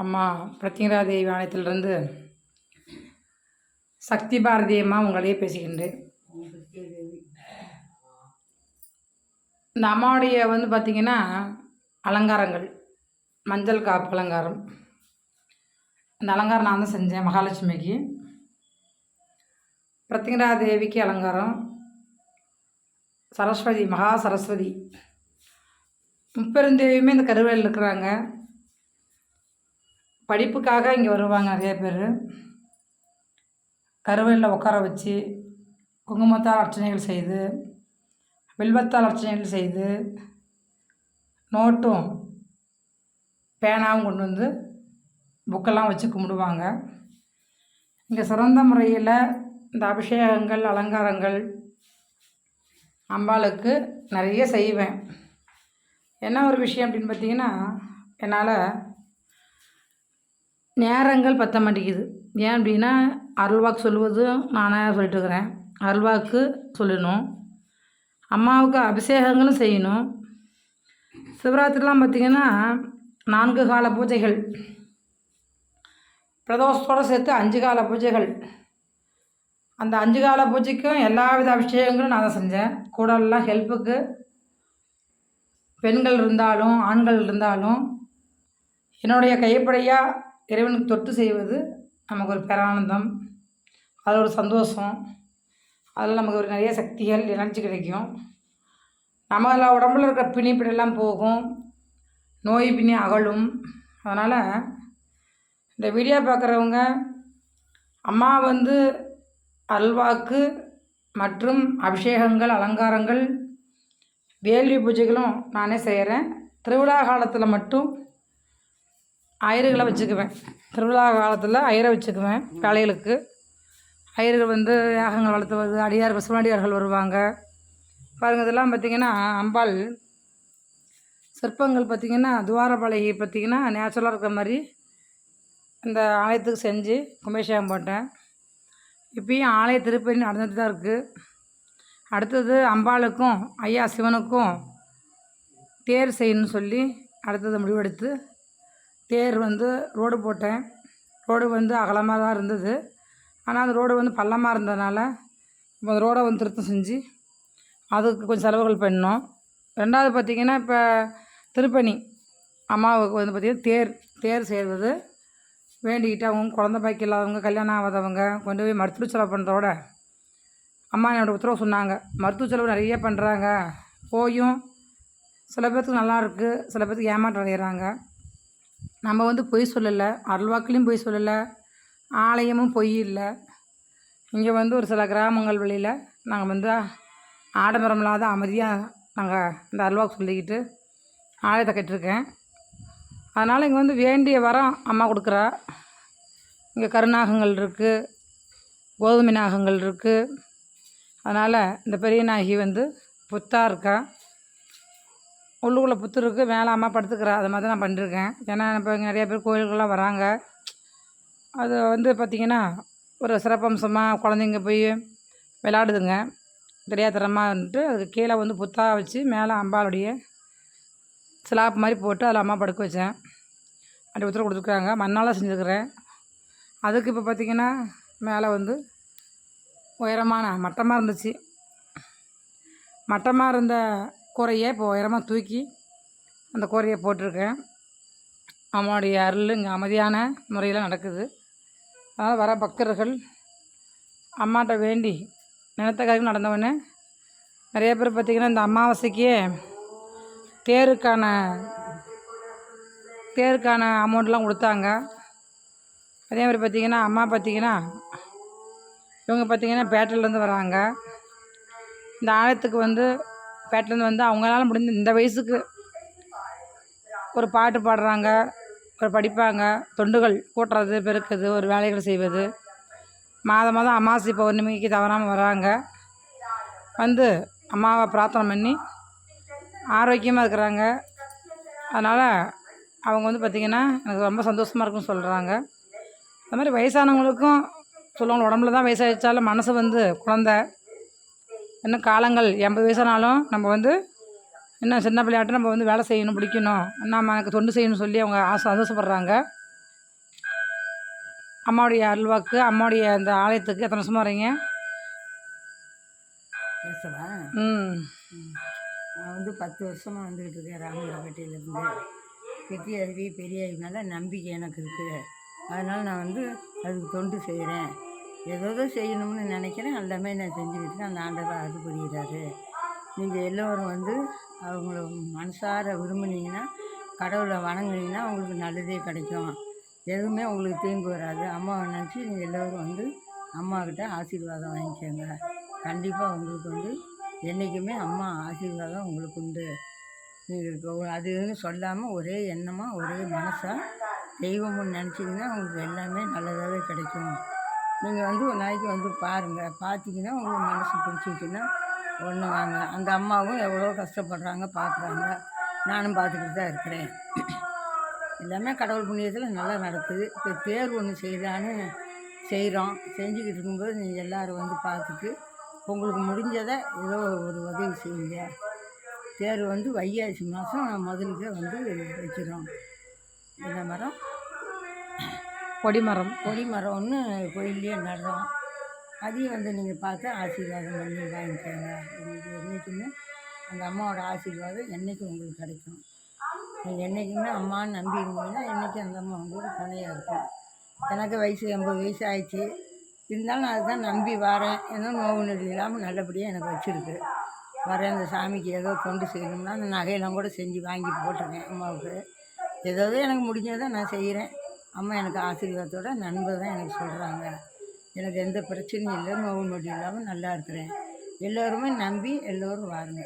அம்மா பிரத்யங்கரா தேவி ஆலயத்திலிருந்து சக்தி பாரதி அம்மா உங்களையே பேசுகின்றேன். இந்த அம்மாவுடைய வந்து பார்த்திங்கன்னா அலங்காரங்கள் மஞ்சள் காப்பு அலங்காரம். இந்த அலங்காரம் நான் தான் செஞ்சேன் மகாலட்சுமிக்கு. பிரத்யங்கரா தேவிக்கு அலங்காரம். சரஸ்வதி மகா சரஸ்வதி. முப்பெருந்தேவியுமே இந்த கருவேலில் இருக்கிறாங்க. படிப்புக்காக இங்கே வருவாங்க நிறைய பேர். கருவறையில் உட்கார வச்சு குங்குமத்தால் அர்ச்சனைகள் செய்து வில்வத்தால் அர்ச்சனைகள் செய்து நோட்டும் பேனாவும் கொண்டு வந்து புக்கெல்லாம் வச்சு கும்பிடுவாங்க. இங்கே சிறந்த முறையில் இந்த அபிஷேகங்கள் அலங்காரங்கள் அம்பாளுக்கு நிறைய செய்வேன். என்ன ஒரு விஷயம் அப்படின்னு பார்த்தீங்கன்னா என்னால் நேரங்கள் பத்த மாட்டேங்குது. ஏன் அப்படின்னா அருள்வாக்கு சொல்லுவதும் நானாக சொல்லிட்டுருக்குறேன். அருள்வாக்கு சொல்லணும். அம்மாவுக்கு அபிஷேகங்களும் செய்யணும். சிவராத்திரிலாம் பார்த்திங்கன்னா நான்கு கால பூஜைகள். பிரதோஷத்தோடு சேர்த்து அஞ்சு கால பூஜைகள். அந்த அஞ்சு கால பூஜைக்கும் எல்லா வித அபிஷேகங்களும் நான் தான் செஞ்சேன். கூடலாம் ஹெல்ப்புக்கு பெண்கள் இருந்தாலும் ஆண்கள் இருந்தாலும் என்னுடைய கைப்படையாக இறைவனுக்கு தொட்டு செய்வது நமக்கு ஒரு பேரானந்தம் அது ஒரு சந்தோஷம் அதில் நமக்கு ஒரு நிறைய சக்திகள் எனர்ஜி கிடைக்கும். நம்மள உடம்புல இருக்கிற பிணிப்பிடெல்லாம் போகும். நோய் பிணி அகலும். அதனால் இந்த வீடியோ பார்க்குறவங்க அம்மா வந்து அல்வாக்கு மற்றும் அபிஷேகங்கள் அலங்காரங்கள் வேள்வி பூஜைகளும் நானே செய்கிறேன் திருவிழா காலத்தில் மட்டும் ஐயர்களை வச்சுக்குவேன். திருவிழா காலத்தில் ஐயரை வச்சுக்குவேன் வேலைகளுக்கு. ஐயர்கள் வந்து யாகங்கள் வளர்த்துவது அடியார் பசுமடியார்கள் வருவாங்க. பாருங்கள் இதெல்லாம் பார்த்திங்கன்னா அம்பாள். சிற்பங்கள் பார்த்திங்கன்னா துவாரபாளையை பார்த்திங்கன்னா நேச்சுரலாக இருக்கிற மாதிரி இந்த ஆலயத்துக்கு செஞ்சு கும்பேஷேகம் போட்டேன். இப்பயும் ஆலய திருப்பணி நடந்துட்டு தான் இருக்குது அடுத்தது அம்பாளுக்கும் ஐயா சிவனுக்கும் தேர் செய்யணும்னு சொல்லி அடுத்தது முடிவெடுத்து தேர் வந்து ரோடு போட்டேன். ரோடு வந்து அகலமாக தான் இருந்தது. ஆனால் அந்த ரோடு வந்து பள்ளமாக இருந்ததுனால இப்போ அந்த ரோடை வந்து திருத்தம் செஞ்சு அதுக்கு கொஞ்சம் செலவுகள் பண்ணோம். ரெண்டாவது பார்த்திங்கன்னா இப்போ திருப்பணி அம்மாவுக்கு வந்து பார்த்திங்கன்னா தேர் தேர் செய்வது வேண்டிக்கிட்டு அவங்க குழந்த பாக்கி இல்லாதவங்க கல்யாணம் ஆகாதவங்க கொண்டு போய் மருத்துவ செலவு பண்ணுறதோட அம்மா என்னோடய உத்தரவு சொன்னாங்க. மருத்துவ செலவு நிறைய பண்ணுறாங்க போயும் சில பேர்த்துக்கு நல்லா இருக்குது சில பேர்த்துக்கு ஏமாற்றம் அடைகிறாங்க நம்ம வந்து பொய் சொல்லலை அருள்வாக்குலேயும் பொய் சொல்லலை ஆலயமும் பொய் இல்லை. இங்கே வந்து ஒரு சில கிராமங்கள் வழியில் நாங்கள் வந்து ஆடம்பரம் இல்லாத அமைதியாக நாங்கள் இந்த அருள்வாக்கு சொல்லிக்கிட்டு ஆலயத்தை கட்டியிருக்கேன் அதனால் இங்கே வந்து வேண்டிய வரம் அம்மா கொடுக்குறா. இங்கே கருநாகங்கள் இருக்குது கோதுமை நாகங்கள் இருக்குது அதனால் இந்த பெரிய நாகி வந்து புத்தாக இருக்கா. உள்ளுக்குள்ளே புத்துருக்கு மேலே அம்மா அது மாதிரி தான் நான் பண்ணிருக்கேன். ஏன்னா இப்போ நிறைய பேர் கோயிலுக்கெல்லாம் வராங்க. அது வந்து பார்த்திங்கன்னா ஒரு சிறப்பம்சமாக குழந்தைங்க போய் விளாடுதுங்க தெரியாதனமாக வந்துட்டு அதுக்கு கீழே வந்து புத்தாக வச்சு மேலே அம்பாளுடைய ஸ்லாப் மாதிரி போட்டு அதில் அம்மா படுக்க வச்சேன். அப்படி உத்தரவு கொடுத்துருக்குறாங்க மண்ணால் செஞ்சுருக்கிறேன். அதுக்கு இப்போ பார்த்திங்கன்னா மேலே வந்து உயரமான மட்டமாக இருந்துச்சு. மட்டமாக இருந்த கூரையை இப்போ உயரமாக தூக்கி அந்த கூரையை போட்டிருக்கேன். அம்மாவுடைய அருள் இங்கே அமைதியான முறையில் நடக்குது. அதனால் வர பக்தர்கள் அம்மாட்ட வேண்டி நினைத்த காரியம் நடந்தவொடனே நிறைய பேர் பார்த்திங்கன்னா இந்த அமாவாசைக்கே தேருக்கான தேருக்கான அமௌண்ட்லாம் கொடுத்தாங்க. அதே மாதிரி பார்த்திங்கன்னா அம்மா பார்த்திங்கன்னா இவங்க பார்த்திங்கன்னா பேட்டிலேருந்து வராங்க. இந்த ஆலயத்துக்கு வந்து பேட்லேருந்து வந்து அவங்களால முடிஞ்ச இந்த வயசுக்கு ஒரு பாட்டு பாடுறாங்க ஒரு படிப்பாங்க தொண்டுகள் கூட்டுறது பெருக்குது ஒரு வேலைகள் செய்வது. மாதம் மாதம் அமாவாசை பௌர்ணமிக்கு தவறாமல் வராங்க. வந்து அம்மாவை பிரார்த்தனை பண்ணி ஆரோக்கியமாக இருக்கிறாங்க. அதனால் அவங்க வந்து பார்த்திங்கன்னா எனக்கு ரொம்ப சந்தோஷமாக இருக்குன்னு சொல்கிறாங்க அது மாதிரி வயசானவங்களுக்கும் சொல்லுவாங்க உடம்புல தான் வயசாகிச்சாலும் மனசு வந்து குழந்த இன்னும் காலங்கள்? எண்பது வயசானாலும் நம்ம வந்து இன்னும் சின்ன பிள்ளையாட்டம் நம்ம வந்து வேலை செய்யணும் பிடிக்கணும். நம்ம எனக்கு தொண்டு செய்யணும்னு சொல்லி அவங்க ஆசை சந்தோஷப்படுறாங்க அம்மாவுடைய அல்வாக்கு அம்மாவுடைய அந்த ஆலயத்துக்கு எத்தனை வருஷமாக வரீங்க? ம். நான் வந்து பத்து வருஷமாக வந்துக்கிட்டு இருக்கேன் ராமநாதப்பேட்டையிலேருந்து பெரிய அருவி பெரிய அருவி மேலே நம்பிக்கை எனக்கு இருக்குது அதனால் நான் வந்து அதுக்கு தொண்டு செய்கிறேன் ஏதோ செய்யணும்னு நினைக்கிறேன். எல்லாமே நான் செஞ்சுக்கிட்டு இருக்கேன் அந்த ஆண்டவர் அது புரிகிறாரு நீங்கள் எல்லோரும் வந்து அவங்கள மனசார விரும்புனீங்கன்னா கடவுளை வணங்குனீங்கன்னா உங்களுக்கு நல்லதே கிடைக்கும். எதுவுமே உங்களுக்கு தீங்கு வராது. அம்மாவை நினச்சி நீங்கள் எல்லோரும் வந்து அம்மாக்கிட்ட ஆசீர்வாதம் வாங்கிக்கோங்க. கண்டிப்பாக உங்களுக்கு வந்து என்றைக்குமே அம்மா ஆசீர்வாதம் உங்களுக்கு உண்டு. நீங்கள் அதுன்னு சொல்லாமல் ஒரே எண்ணமாக ஒரே மனசாக தெய்வம்னு நினச்சிங்கன்னா உங்களுக்கு எல்லாமே நல்லதாகவே கிடைக்கும். நீங்கள் வந்து ஒரு நாளைக்கு வந்து பாருங்கள் பார்த்தீங்கன்னா உங்களுக்கு மனசு பிடிச்சிக்கிட்டுன்னா ஒன்று வாங்க. அந்த அம்மாவும் எவ்வளோ கஷ்டப்படுறாங்க பார்க்குறாங்க நானும் பார்த்துக்கிட்டு தான் இருக்கிறேன். எல்லாமே கடவுள் புண்ணியத்தில் நல்லா நடக்குது. இப்போ தேர் ஒன்று செய்யலான்னு செய்கிறோம் செஞ்சுக்கிட்டு இருக்கும்போது நீங்கள் எல்லோரும் வந்து பார்த்துட்டு உங்களுக்கு முடிஞ்சதை ஏதோ ஒரு உதவி செய்யுங்க. தேர் வந்து வைகாசி மாதம் முதலுக்கே வந்து வைக்கிறோம் இந்த மரம்? கொடிமரம். கொடிமரம் ஒன்று கோயிலே நடுறோம். அதையும் வந்து நீங்கள் பார்த்து ஆசீர்வாதம் பண்ணி வாங்கிக்கோங்க. உங்களுக்கு என்றைக்குமே அந்த அம்மாவோட ஆசீர்வாதம் என்றைக்கும் உங்களுக்கு கிடைக்கும். நீங்கள் என்றைக்குமே அம்மான்னு நம்பி இருந்தீங்கன்னா என்றைக்கும் அந்த அம்மா உங்களுக்கு துணையாக இருக்கும். எனக்கு வயசு எண்பது வயசு ஆயிடுச்சு. இருந்தாலும் நான் அதுதான் நம்பி வரேன். ஏதோ நோவு நொடி இல்லாமல் நல்லபடியாக எனக்கு வச்சுருக்கு. வரேன் அந்த சாமிக்கு ஏதோ தொண்டு செய்யணும்னா அந்த நகையெல்லாம் கூட செஞ்சு வாங்கி போட்டிருக்கேன் அம்மாவுக்கு. ஏதோ எனக்கு முடிஞ்சதை நான் செய்கிறேன் அம்மா எனக்கு ஆசீர்வாதத்தோட நண்பர் தான் எனக்கு சொல்கிறாங்க எனக்கு எந்த பிரச்சனையும் இல்லை நோவு நொடி இல்லாமல் நல்லா இருக்கிறேன். எல்லோருமே நம்பி எல்லோரும் வாருங்க.